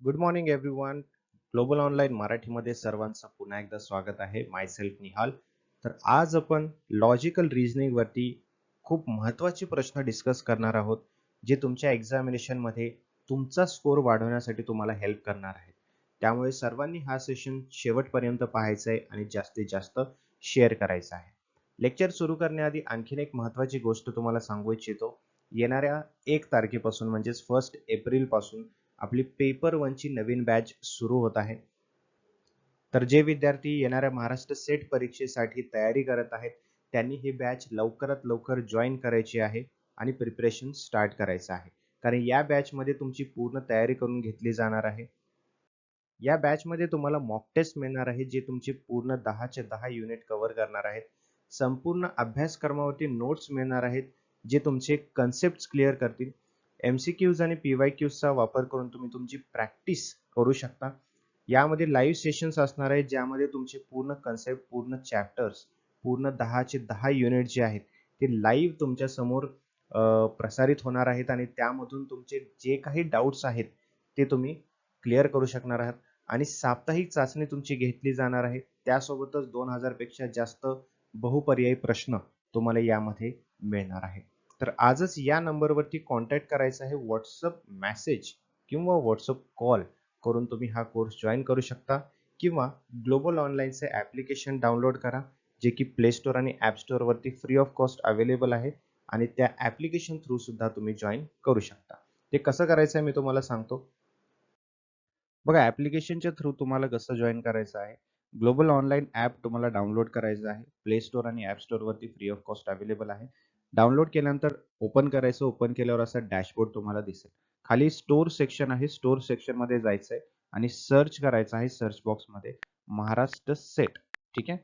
Good morning everyone global online मराठीमध्ये सर्वांचं पुन्हा एकदा स्वागत आहे. Myself Nihal. तर आज आपण लॉजिकल रिजनिंगवरती खूप महत्त्वाचे प्रश्न डिस्कस करणार आहोत जे तुमच्या एक्झामिनेशनमध्ये तुमचा स्कोर वाढवण्यासाठी तुम्हाला हेल्प करणार आहेत. त्यामुळे सर्वांनी हा सेशन शेवटपर्यंत पाहायचं आहे आणि जास्तीत जास्त शेअर करायचा आहे. लेक्चर सुरू करण्याआधी आणखीन एक महत्त्वाची गोष्ट तुम्हाला सांगू इच्छितो. येणाऱ्या एक तारखेपासून म्हणजेच फर्स्ट एप्रिलपासून आपली पेपर वनची नवीन बॅच सुरू होत आहे. तर जे विद्यार्थी येणाऱ्या महाराष्ट्र सेट परीक्षेसाठी तयारी करत आहेत त्यांनी ही बॅच लवकरात लवकर जॉईन करायची आहे आणि प्रिपरेशन स्टार्ट करायचं आहे. कारण या बॅचमध्ये तुमची पूर्ण तयारी करून घेतली जाणार आहे. या बॅचमध्ये तुम्हाला मॉक टेस्ट मिळणार आहे जे तुमचे पूर्ण दहाचे दहा युनिट कव्हर करणार आहेत. संपूर्ण अभ्यासक्रमावरती नोट्स मिळणार आहेत जे तुमचे कन्सेप्ट क्लिअर करतील. एमसीक्यूज आणि पीवाय क्यूजचा वापर करून तुम्ही तुमची प्रॅक्टिस करू शकता. यामध्ये लाईव्ह सेशन्स असणार आहेत ज्यामध्ये तुमचे पूर्ण कन्सेप्ट पूर्ण चॅप्टर्स पूर्ण दहाचे दहा युनिट जे आहेत ते लाईव्ह तुमच्यासमोर प्रसारित होणार आहेत आणि त्यामधून तुमचे जे काही डाऊट्स आहेत ते तुम्ही क्लिअर करू शकणार आहात. आणि साप्ताहिक चाचणी तुमची घेतली जाणार आहे. त्यासोबतच दोन हजारपेक्षा जास्त बहुपर्यायी प्रश्न तुम्हाला यामध्ये मिळणार आहे तर आजच या नंबरवरती कॉन्टॅक्ट करायचं आहे व्हॉट्सअप मेसेज किंवा व्हॉट्सअप कॉल करून तुम्ही हा कोर्स जॉईन करू शकता किंवा ग्लोबल ऑनलाईनचे ॲप्लिकेशन डाउनलोड करा जे की प्ले स्टोअर आणि ॲप स्टोअरवरती फ्री ऑफ कॉस्ट अवेलेबल आहे आणि त्या ॲप्लिकेशन थ्रू सुद्धा तुम्ही जॉईन करू शकता. ते कसं करायचं आहे मी तुम्हाला सांगतो. बघा ॲप्लिकेशनच्या थ्रू तुम्हाला कसं जॉईन करायचं आहे? ग्लोबल ऑनलाईन ॲप तुम्हाला डाउनलोड करायचं आहे. प्ले स्टोअर आणि ॲप स्टोअरवरती फ्री ऑफ कॉस्ट अवेलेबल आहे. डाउनलोड केल्यानंतर ओपन करायचं ओपन केल्यावर असा डॅशबोर्ड तुम्हाला दिसेल. खाली स्टोर सेक्शन आहे स्टोर सेक्शनमध्ये जायचं आहे आणि सर्च करायचं आहे सर्च बॉक्समध्ये महाराष्ट्र सेट. ठीक आहे?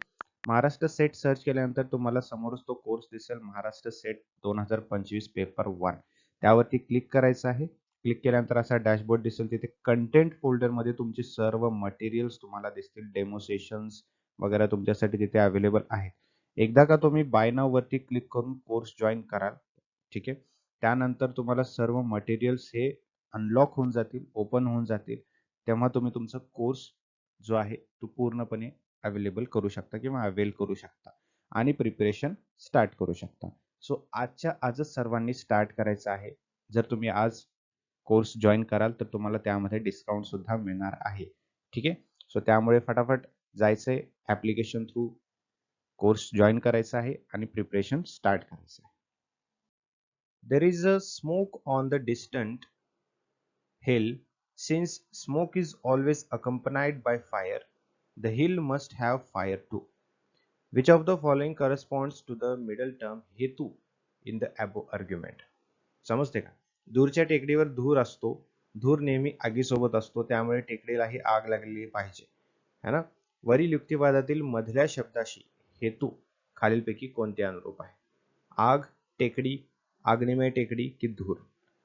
महाराष्ट्र सेट सर्च केल्यानंतर तुम्हाला समोरच तो कोर्स दिसेल महाराष्ट्र सेट दोन हजार पंचवीस पेपर वन. त्यावरती क्लिक करायचं आहे. क्लिक केल्यानंतर असा डॅशबोर्ड दिसेल तिथे कंटेंट फोल्डरमध्ये तुमचे सर्व मटेरियल्स तुम्हाला दिसतील डेमो सेशन्स वगैरे तुमच्यासाठी तिथे अवेलेबल आहेत. एकदा का तुम्ही बाय नाव वरती क्लिक करून कोर्स जॉईन कराल ठीक आहे? त्यानंतर तुम्हाला सर्व मटेरियल्स हे अनलॉक होऊन जातील ओपन होऊन जातील तेव्हा तुम्ही तुमचा कोर्स जो आहे तो पूर्णपणे अवेलेबल करू शकता किंवा अवेल करू शकता आणि प्रिपरेशन स्टार्ट करू शकता. सो आजच्या आजच सर्वांनी स्टार्ट करायचं आहे. जर तुम्ही आज कोर्स जॉईन कराल तर तुम्हाला त्यामध्ये डिस्काउंट सुद्धा मिळणार आहे ठीक आहे? सो त्यामुळे फटाफट जायचंय ऍप्लिकेशन थ्रू कोर्स जॉईन करायचा आहे आणि प्रिपरेशन स्टार्ट करायचं आहे. There is a smoke on the distant hill since smoke is always accompanied by fire the hill must have fire to which of the following corresponds to the middle term हेतू in the above argument समजते का? दूरच्या टेकडीवर धूर असतो. धूर नेहमी आगीसोबत असतो. त्यामुळे टेकडीलाही आग लागलेली पाहिजे. है ना? वरील युक्तिवादातील मधल्या शब्दाशी हेतू खालीलपैकी कोणते अनुरूप आहे? आग टेकडी आग्नेमय टेकडी की धूर?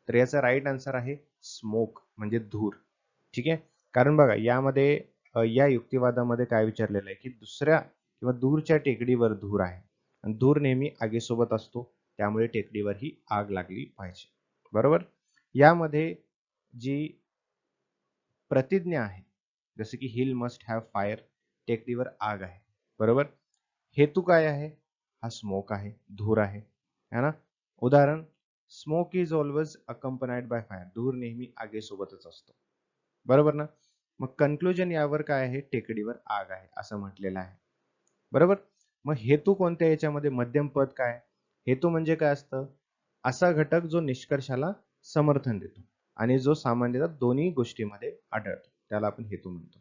तर याचा राईट आन्सर आहे स्मोक म्हणजे धूर. ठीक आहे? कारण बघा यामध्ये या युक्तिवादामध्ये काय विचारलेलं आहे की दुसऱ्या किंवा दूरच्या टेकडीवर धूर आहे. आणि धूर नेहमी आगीसोबत असतो त्यामुळे टेकडीवर ही आग लागली पाहिजे. बरोबर? यामध्ये जी प्रतिज्ञा आहे जसे की हिल मस्ट हॅव फायर टेकडीवर आग आहे. बरोबर? हेतू काय आहे? हा स्मोक आहे धूर आहे है ना? उदाहरण smoke is always accompanied by fire धूर नेहमी आगेसोबतच असतो. बरोबर ना? मग कन्क्लुजन यावर काय आहे? टेकडीवर आग आहे असं म्हटलेलं आहे. बरोबर? मग हेतू कोणत्या याच्यामध्ये? मध्यम पद काय? हेतू म्हणजे काय असतं? असा घटक जो निष्कर्षाला समर्थन देतो आणि जो सामान्यतः दोन्ही गोष्टीमध्ये आढळतो. त्याला आपण हेतू म्हणतो.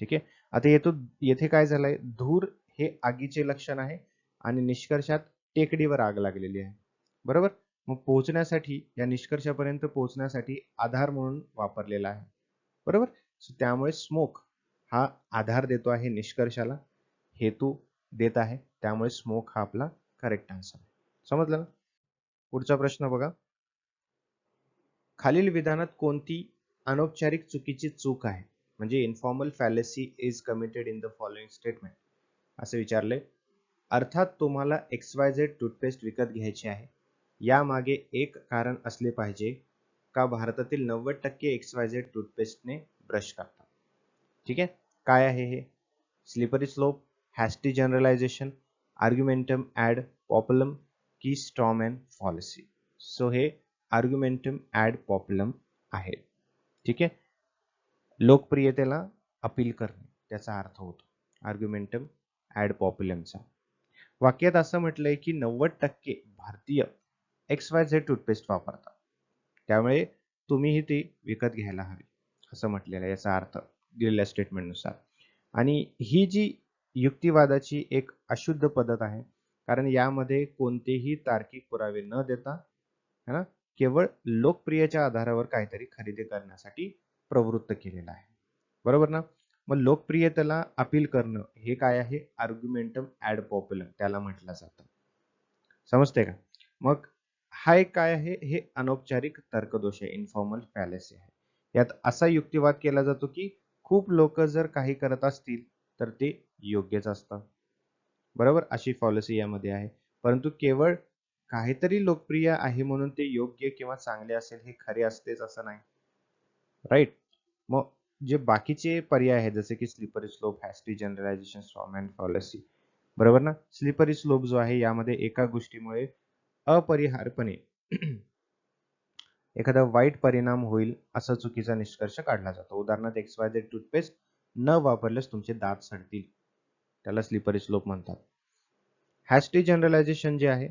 ठीक आहे? आता हेतू येथे काय झालंय? धूर हे आगीचे लक्षण आहे आणि निष्कर्षात टेकडीवर आग लागलेली आहे. बरोबर? मग पोहोचण्यासाठी या निष्कर्षापर्यंत पोहोचण्यासाठी आधार म्हणून वापरलेला आहे. बरोबर? त्यामुळे स्मोक हा आधार देतो आहे निष्कर्षाला. हेतू देत आहे. त्यामुळे स्मोक हा आपला करेक्ट आन्सर आहे. समजलं ना? पुढचा प्रश्न बघा. खालील विधानात कोणती अनौपचारिक चुकीची चूक आहे? म्हणजे informal fallacy is committed in the following statement असे विचारले. अर्थात तुम्हाला एक्स वाय झेड टूथपेस्ट विकत घ्यायची आहे. यामागे एक कारण असले पाहिजे का भारतातील नव्वद टक्के एक्स वाय झेड टूथपेस्टने ब्रश करतात ठीक आहे? काय आहे हे? Slippery slope hasty generalization argumentum ad populum की स्ट्रॉम अँड फॉलिसी सो हे आर्ग्युमेंटम ॲड पॉप्युलम आहे. ठीक आहे? लोकप्रियतेला अपील करणे त्याचा अर्थ होतो. आर्ग्युमेंटम ॲड पॉप्युलमचा. वाक्यात असं म्हटलंय की नव्वद टक्के भारतीय एक्स वाय झेड टूथपेस्ट वापरतात. त्यामुळे तुम्हीही ती विकत घ्यायला हवी असं म्हटलेलं आहे याचा अर्थ दिलेल्या स्टेटमेंटनुसार आणि ही जी युक्तिवादाची एक अशुद्ध पद्धत आहे कारण यामध्ये कोणतेही तार्किक पुरावे न देता है ना केवळ लोकप्रियच्या आधारावर काहीतरी खरेदी करण्यासाठी प्रवृत्त केलेला आहे. बरोबर ना? मग लोकप्रियतेला अपील करणं हे काय आहे? आर्ग्युमेंटम ऍड पॉप्युलर त्याला म्हटलं जातं. समजते का? मग हा एक काय आहे? हे अनौपचारिक तर्कदोष आहे. इन्फॉर्मल फॅलेसी आहे. यात असा युक्तिवाद केला जातो की खूप लोक जर काही करत असतील तर ते योग्यच असतं. बरोबर? अशी पॉलिसी यामध्ये आहे. परंतु केवळ काहीतरी लोकप्रिय आहे म्हणून ते योग्य किंवा चांगले असेल हे खरे असतेच असं नाही. राईट मग जे बाकीचे पर्याय आहेत जसे की slippery slope hasty generalization form and policy बरोबर ना? स्लिपरी स्लोप जो आहे यामध्ये एका गोष्टीमुळे अपरिहारपणे एखादा वाईट परिणाम होईल असा चुकीचा निष्कर्ष काढला जातो. उदाहरणार्थ एक्स वाय झेड टूथपेस्ट न वापरल्यास तुमचे दात सडतील. त्याला स्लिपरी स्लोप म्हणतात. हॅस्टी जनरलायझेशन जे आहे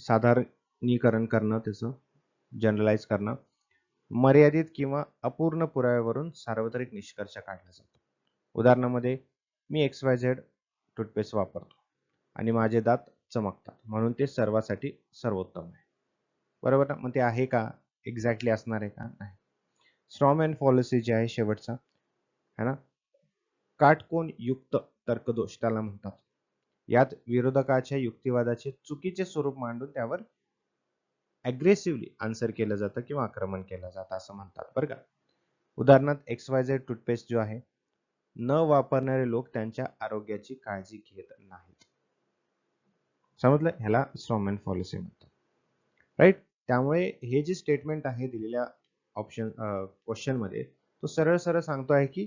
साधारणीकरण करणं त्याचं जनरलाइज करणं मर्यादित किंवा अपूर्ण पुराव्यावरून सार्वत्रिक निष्कर्ष काढला जातो. उदाहरणामध्ये मी एक्स वाय झेड टूथपेस्ट वापरतो आणि माझे दात चमकतात म्हणून ते सर्वासाठी सर्वोत्तम आहे. बरोबर ना? मग ते आहे का? एक्झॅक्टली असणार आहे का? नाही. स्ट्रॉम अँड पॉलिसी जे आहे शेवटचा है ना? काटकोण युक्त तर्कदोष त्याला म्हणतात. यात विरोधकाच्या युक्तिवादाचे चुकीचे स्वरूप मांडून त्यावर अग्रेसिव्हली आन्सर केलं जातं किंवा आक्रमण केलं जातं असं म्हणतात. बरं का? उदाहरणार्थ एक्स वाय झेड टूथपेस्ट जो आहे न वापरणारे लोक त्यांच्या आरोग्याची काळजी घेत नाहीत. समजलं? ह्याला स्ट्रॉमॅन पॉलिसी म्हणतात. राईट त्यामुळे हे जे स्टेटमेंट आहे दिलेल्या ऑप्शन क्वेश्चनमध्ये तो सरळ सरळ सांगतो आहे की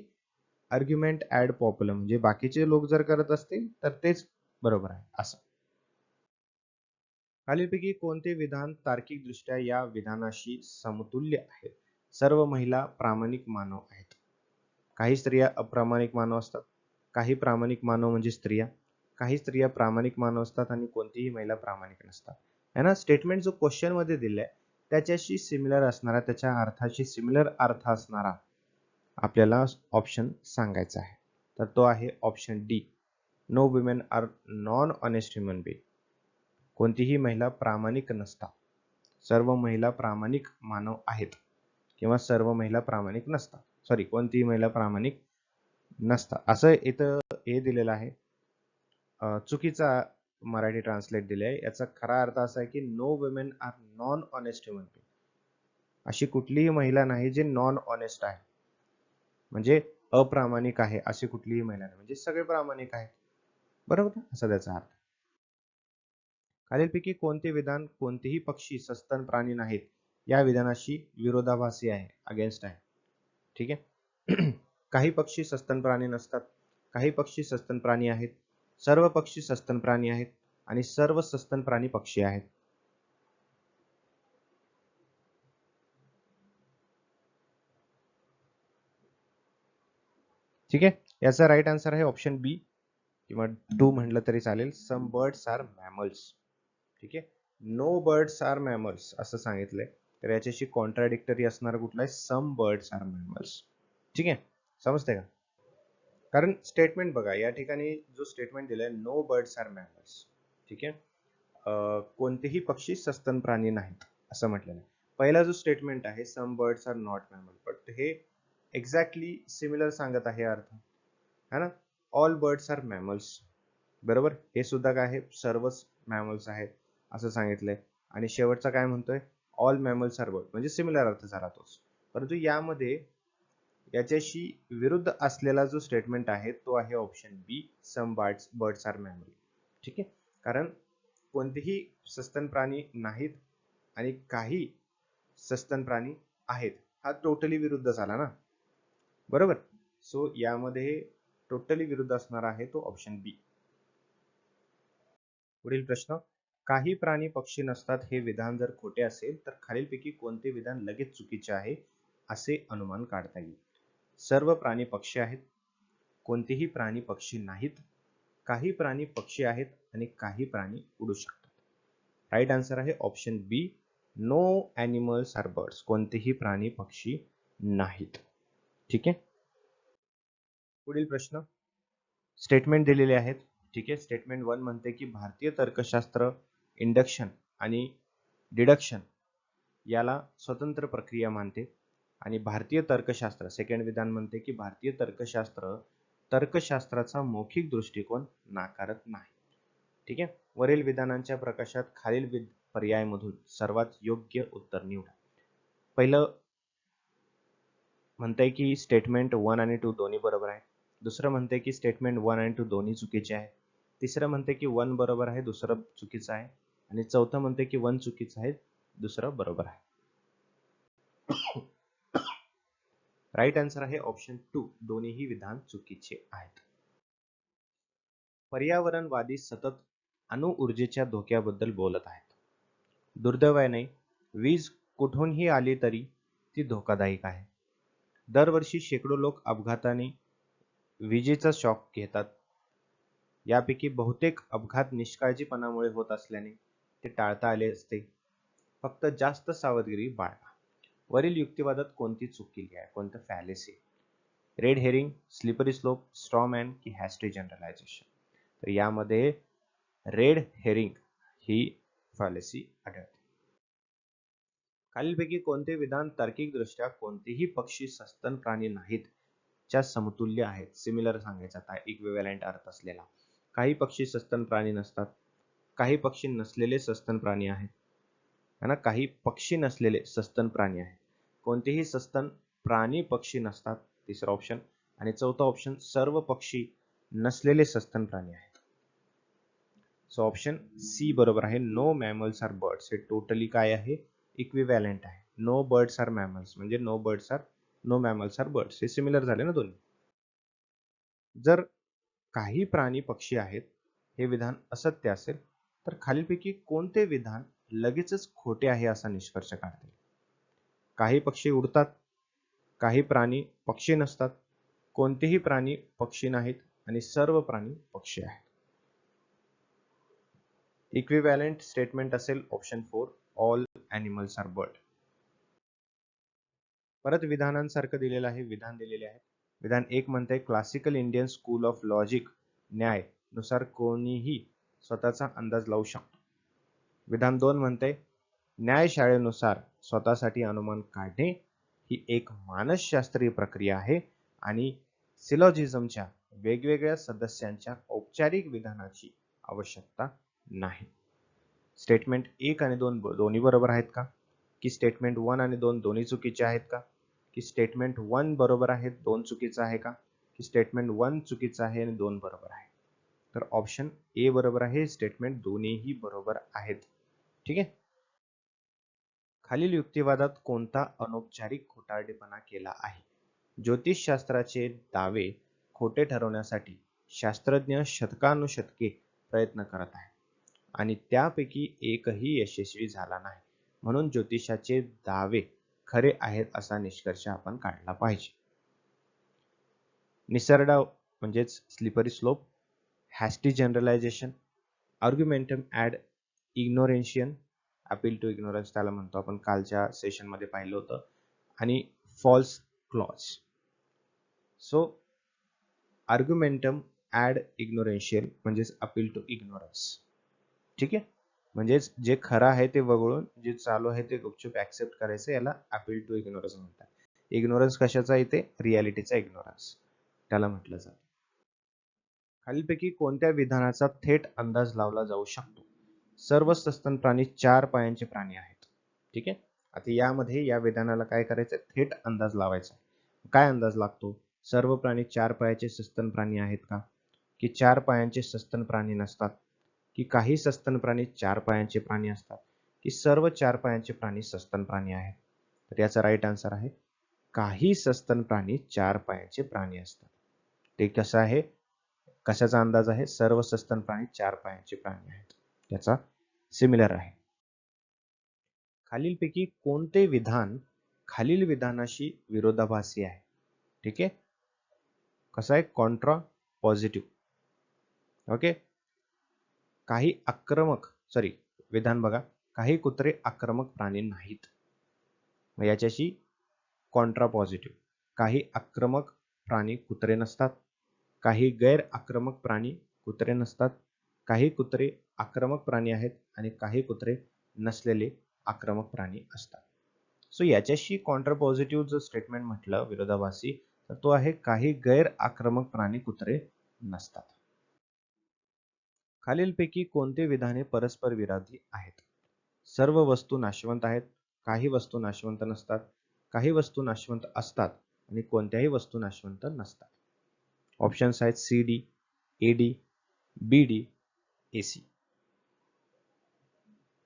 आर्ग्युमेंट ऍड पॉप्युलर म्हणजे बाकीचे लोक जर करत असतील तर तेच बरोबर आहे. असं. खालीलपैकी कोणते विधान तार्किकदृष्ट्या या विधानाशी समतुल्य आहे सर्व महिला प्रामाणिक मानव आहेत. काही स्त्रिया अप्रामाणिक मानव असतात. काही प्रामाणिक मानव म्हणजे स्त्रिया. काही स्त्रिया प्रामाणिक मानव असतात आणि कोणतीही महिला प्रामाणिक नसतात. है ना? स्टेटमेंट जो क्वेश्चनमध्ये दिलाय त्याच्याशी सिमिलर असणारा त्याच्या अर्थाशी सिमिलर अर्थ असणारा आपल्याला ऑप्शन सांगायचा आहे. तर तो आहे option D no women are non honest human be कोणतीही महिला प्रामाणिक नसतात सर्व महिला प्रामाणिक मानव आहेत. किंवा सर्व महिला प्रामाणिक नसतात सॉरी कोणतीही महिला प्रामाणिक नसतात असं इथं हे दिलेलं आहे. चुकीचा मराठी ट्रान्सलेट दिले आहे. याचा खरा अर्थ असा आहे की no women are non honest human being अशी कुठलीही महिला नाही जी नॉन ऑनेस्ट आहे. म्हणजे अप्रामाणिक आहे अशी कुठलीही महिला नाही. म्हणजे सगळे प्रामाणिक आहेत. बरोबर? असा त्याचा अर्थ खालीलपैकी कोणते विधान कोणतेही पक्षी सस्तन प्राणी नाहीत या विधानाशी विरोधाभासी आहे अगेन्स्ट आहे. ठीक आहे? काही पक्षी सस्तन प्राणी नसतात. काही पक्षी सस्तन प्राणी आहेत. सर्व पक्षी सस्तन प्राणी आहेत आणि सर्व सस्तन प्राणी पक्षी आहेत. ठीक आहे? याचा राईट आन्सर आहे ऑप्शन बी किंवा डू म्हटलं तरी चालेल. सम बर्ड्स आर मॅमल्स ठीक आहे? नो बर्ड्स आर मॅमल्स असं सांगितलंय. तर याच्याशी कॉन्ट्राडिक्टरी असणार कुठला आहे? सम बर्ड्स आर मॅमल्स ठीक आहे? समजते का? कारण स्टेटमेंट बघा या ठिकाणी जो स्टेटमेंट दिलाय नो बर्ड्स आर मॅमल्स ठीक आहे? कोणतेही पक्षी सस्तन प्राणी नाहीत असं म्हटलेलं आहे. पहिला जो स्टेटमेंट आहे some birds are not mammal but हे एक्झॅक्टली सिमिलर सांगत आहे अर्थ है ना? ऑल बर्ड्स आर मॅमल्स बरोबर? हे सुद्धा काय आहे? सर्वच मॅमल्स आहेत. असं सांगितलंय. आणि शेवटचा काय म्हणतोय? ऑल मॅमल्स आर बर्ड म्हणजे सिमिलर अर्थ झाला तोच. परंतु यामध्ये याच्याशी विरुद्ध असलेला जो स्टेटमेंट आहे तो आहे option B some birds birds are mammal ठीक आहे? कारण कोणतेही सस्तन प्राणी नाहीत आणि काही सस्तन प्राणी आहेत हा टोटली विरुद्ध झाला ना? बरोबर? सो यामध्ये टोटली विरुद्ध असणार आहे तो ऑप्शन बी पुढील प्रश्न. काही प्राणी पक्षी नसतात हे विधान जर खोटे असेल तर खालीलपैकी कोणते विधान लगेच चुकीचे आहे असे अनुमान काढता येईल. सर्व प्राणी पक्षी आहेत. कोणतेही प्राणी पक्षी नाहीत. काही प्राणी पक्षी आहेत आणि काही प्राणी उडू शकतात. राईट आन्सर आहे option B no animals are birds कोणतेही प्राणी पक्षी नाहीत. ठीक आहे? पुढील प्रश्न. स्टेटमेंट दिलेले आहेत. ठीक आहे? स्टेटमेंट वन म्हणते की भारतीय तर्कशास्त्र इंडक्शन आणि डिडक्शन याला स्वतंत्र प्रक्रिया मानते. आणि भारतीय तर्कशास्त्र सेकंड विधान म्हणते की भारतीय तर्कशास्त्र तर्कशास्त्राचा मौखिक दृष्टिकोन नाकारत नाही. ठीक आहे? वरील विधानांच्या प्रकाशात खालील विद पर्यायमधून सर्वात योग्य उत्तर निवडा. पहिलं म्हणतंय की स्टेटमेंट वन आणि टू दोन्ही बरोबर आहे. दुसरं म्हणते की स्टेटमेंट वन आणि टू दोन्ही चुकीचे आहे. तिसरं म्हणते की वन बरोबर आहे दुसरं चुकीचं आहे. आणि चौथं म्हणते की वन चुकीचं आहे दुसरं बरोबर आहे. राईट आन्सर आहे ऑप्शन टू दोन्हीही विधान चुकीचे आहेत. पर्यावरणवादी सतत अणुऊर्जेच्या धोक्याबद्दल बोलत आहेत. दुर्दैवाने वीज कुठूनही आली तरी ती धोकादायक आहे. दरवर्षी शेकडो लोक अपघाताने विजेचा शॉक घेतात. यापैकी बहुतेक अपघात निष्काळजीपणामुळे होत असल्याने ते टाळता आले असते. फक्त जास्त सावधगिरी बाळगा. वरील युक्तिवादात कोणती चूक केली आहे? कोणतं fallacy red herring slippery slope strawman की हॅस्ट्री जनरलायझेशन तर यामध्ये रेड हेरिंग ही फॅलेसी आढळते. खालीलपैकी कोणते विधान तार्किकदृष्ट्या कोणतेही पक्षी सस्तन प्राणी नाहीत च्या समतुल्य आहेत? सिमिलर सांगायचा आता इक्विव्हॅलंट अर्थ असलेला. काही पक्षी सस्तन प्राणी नसतात. काही पक्षी नसलेले सस्तन प्राणी आहेत. है ना? काही पक्षी नसलेले सस्तन प्राणी आहेत. कोणतेही सस्तन प्राणी पक्षी नसतात तिसरा ऑप्शन आणि चौथा ऑप्शन सर्व पक्षी नसलेले सस्तन प्राणी आहेत. सो ऑप्शन सी बरोबर आहे. नो मॅमल्स आर बर्ड्स हे टोटली काय आहे? इक्विव्हॅलेंट आहे. नो बर्ड्स आर मॅमल्स म्हणजे no birds are no mammals are birds हे सिमिलर झाले ना दोन्ही? जर काही प्राणी पक्षी आहेत हे विधान असत्य असेल तर खालीलपैकी कोणते विधान लगेचच खोटे आहे असा निष्कर्ष काढते? काही पक्षी उडतात काही प्राणी पक्षी नसतात. कोणतेही प्राणी पक्षी नाहीत आणि सर्व प्राणी पक्षी आहेत. इक्विव्हॅलेंट स्टेटमेंट असेल option four all animals are bird परत विधानांसारखं दिलेलं आहे विधान दिलेले आहे विधान एक म्हणते classical Indian school of logic न्यायनुसार कोणीही स्वतःचा अंदाज लावू शकतो विधान दोन म्हणते न्यायशाळेनुसार स्वतःसाठी अनुमान काढणे ही एक मानसशास्त्रीय प्रक्रिया आहे आणि सिलॉजिझमच्या वेगवेगळ्या सदस्यांच्या औपचारिक विधानाची आवश्यकता नाही. स्टेटमेंट एक आणि दोन दोन्ही बरोबर आहेत का? की स्टेटमेंट वन आणि दोन दोन्ही चुकीचे आहेत का? की स्टेटमेंट वन बरोबर आहे दोन चुकीचं आहे का? की स्टेटमेंट वन चुकीचं आहे आणि दोन बरोबर आहे? तर ऑप्शन ए बरोबर आहे. स्टेटमेंट दोन्हीही बरोबर आहेत. ठीक आहे? खालील युक्तिवादात कोणता अनौपचारिक खोटारडेपणा केला आहे? ज्योतिषशास्त्राचे दावे खोटे ठरवण्यासाठी शास्त्रज्ञ शतकानुशतके प्रयत्न करत आहे आणि त्यापैकी एकही यशस्वी झाला नाही. म्हणून ज्योतिषाचे दावे खरे आहेत असा निष्कर्ष आपण काढला पाहिजे. निसरडा म्हणजेच slippery slope hasty generalization argumentum ad ignorantiam appeal to ignorance त्याला म्हणतो. आपण कालच्या सेशनमध्ये पाहिलं होतं. आणि false cause so argumentum ad ignorantiam म्हणजेच अपील टू इग्नोरन्स ठीक आहे? म्हणजेच जे खरं आहे ते वगळून जे चालू आहे ते गुपचूप ऍक्सेप्ट करायचं याला अपील टू इग्नोरन्स म्हणतात. इग्नोरन्स कशाचा येते रियालिटीचा इग्नोरन्स त्याला म्हटलं जातं. खालीलपैकी कोणत्या विधानाचा थेट अंदाज लावला जाऊ शकतो? सर्व सस्तन प्राणी चार पायांचे प्राणी आहेत. ठीक आहे? आता यामध्ये या विधानाला काय करायचं थेट अंदाज लावायचा काय अंदाज लागतो? सर्व प्राणी चार पायाचे सस्तन प्राणी आहेत का? की चार पायांचे सस्तन प्राणी नसतात? की काही सस्तन प्राणी चार पायांचे प्राणी असतात? की सर्व चार पायांचे प्राणी सस्तन प्राणी आहेत? तर याचा राईट आन्सर आहे काही सस्तन प्राणी चार पायाचे प्राणी असतात. ते कसं आहे? कशाचा अंदाज आहे? सर्व सस्तन प्राणी चार पायांचे प्राणी आहेत. त्याचा सिमिलर आहे. खालीलपैकी कोणते विधान खालील विधानाशी विरोधाभासी आहे? ठीक आहे? कसं आहे? कॉन्ट्रा पॉझिटिव्ह ओके काही आक्रमक सॉरी विधान बघा. काही कुत्रे आक्रमक प्राणी नाहीत. मग याच्याशी कॉन्ट्रा पॉझिटिव्ह काही आक्रमक प्राणी कुत्रे नसतात. काही गैर आक्रमक प्राणी कुत्रे नसतात काही कुत्रे आक्रमक प्राणी आहेत आणि काही कुत्रे नसलेले आक्रमक प्राणी असतात. सो याच्याशी कॉन्ट्रा पॉझिटिव्ह जर स्टेटमेंट म्हटलं विरोधाभासी तर तो आहे काही गैर आक्रमक प्राणी कुत्रे नसतात. खालीलपैकी कोणते विधाने परस्पर विरोधी आहेत? सर्व वस्तू नाशवंत आहेत काही वस्तू नाशवंत नसतात काही वस्तू नाशवंत असतात आणि कोणत्याही वस्तू नाशवंत नसतात. ऑप्शन्स आहेत C D A D B D A C.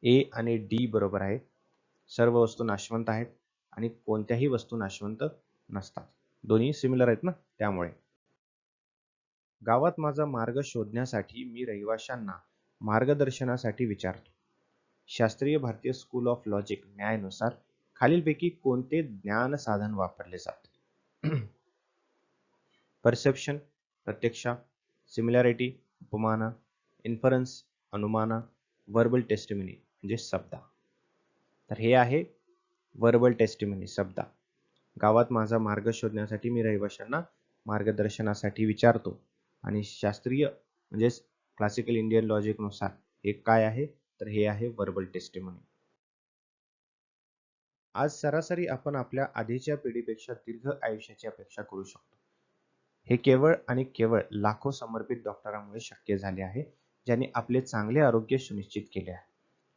A आणि डी बरोबर आहे सर्व वस्तू नाशवंत आहेत आणि कोणत्याही वस्तू नाशवंत नसतात. दोन्ही सिमिलर आहेत ना? त्यामुळे. गावात माझा मार्ग शोधण्यासाठी मी रहिवाशांना मार्गदर्शनासाठी विचारतो. शास्त्रीय भारतीय स्कूल ऑफ लॉजिक न्यायानुसार खालीलपैकी कोणते ज्ञान साधन वापरले जाते? परसेप्शन प्रत्यक्षा सिमिलॅरिटी उपमाना इन्फरन्स अनुमाना वर्बल टेस्टिमिनी म्हणजे शब्दा. तर हे आहे वर्बल टेस्टिमिनी शब्दा. गावात माझा मार्ग शोधण्यासाठी मी रहिवाशांना मार्गदर्शनासाठी विचारतो. आणि शास्त्रीय म्हणजेच क्लासिकल इंडियन लॉजिकनुसार हे काय आहे? तर हे आहे वर्बल टेस्टिमनी आज सरासरी आपण आपल्या आधीच्या पिढीपेक्षा दीर्घ आयुष्याची अपेक्षा करू शकतो. हे केवळ आणि केवळ लाखो समर्पित डॉक्टरांमुळे शक्य झाले आहे ज्यांनी आपले चांगले आरोग्य सुनिश्चित केले आहे.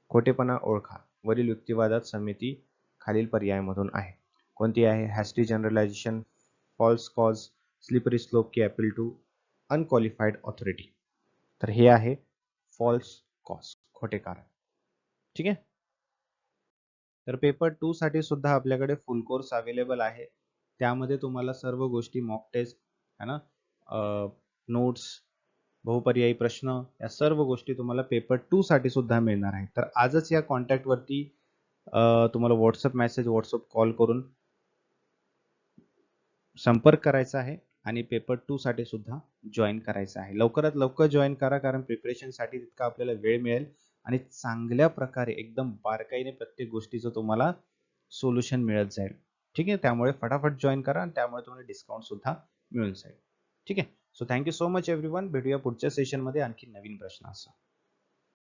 खोटेपणा ओळखा. वरील युक्तिवादात समिती खालील पर्यायामधून आहे. कोणती आहे? Hasty generalization false cause slippery slope की अपील टू अनक्वालिफाईड ऑथॉरिटी. तर हे आहे फॉल्स कॉज खोटे कारण. ठीक आहे? तर पेपर टू साठी सुद्धा आपल्याकडे फुल कोर्स अवेलेबल आहे. त्यामध्ये तुम्हाला सर्व गोष्टी मॉक टेस्ट है ना? नोट्स बहुपर्यायी प्रश्न या सर्व गोष्टी तुम्हाला पेपर टू साठी सुद्धा मिळणार आहे तर आजच या कॉन्टॅक्ट वरती तुम्हाला व्हॉट्सअप मेसेज व्हॉट्सअप कॉल करून संपर्क करायचा आहे आणि पेपर टू साठी सुद्धा जॉईन करायचं आहे. लवकरात लवकर जॉईन करा कारण प्रिपरेशनसाठी तितका आपल्याला वेळ मिळेल आणि चांगल्या प्रकारे एकदम बारकाईने प्रत्येक गोष्टीचं तुम्हाला सोल्युशन मिळत जाईल. ठीक आहे? त्यामुळे फटाफट जॉईन करा आणि त्यामुळे तुम्हाला डिस्काउंट सुद्धा मिळून जाईल. ठीक आहे? So thank you so much everyone भेटूया पुढच्या सेशनमध्ये आणखी नवीन प्रश्न असा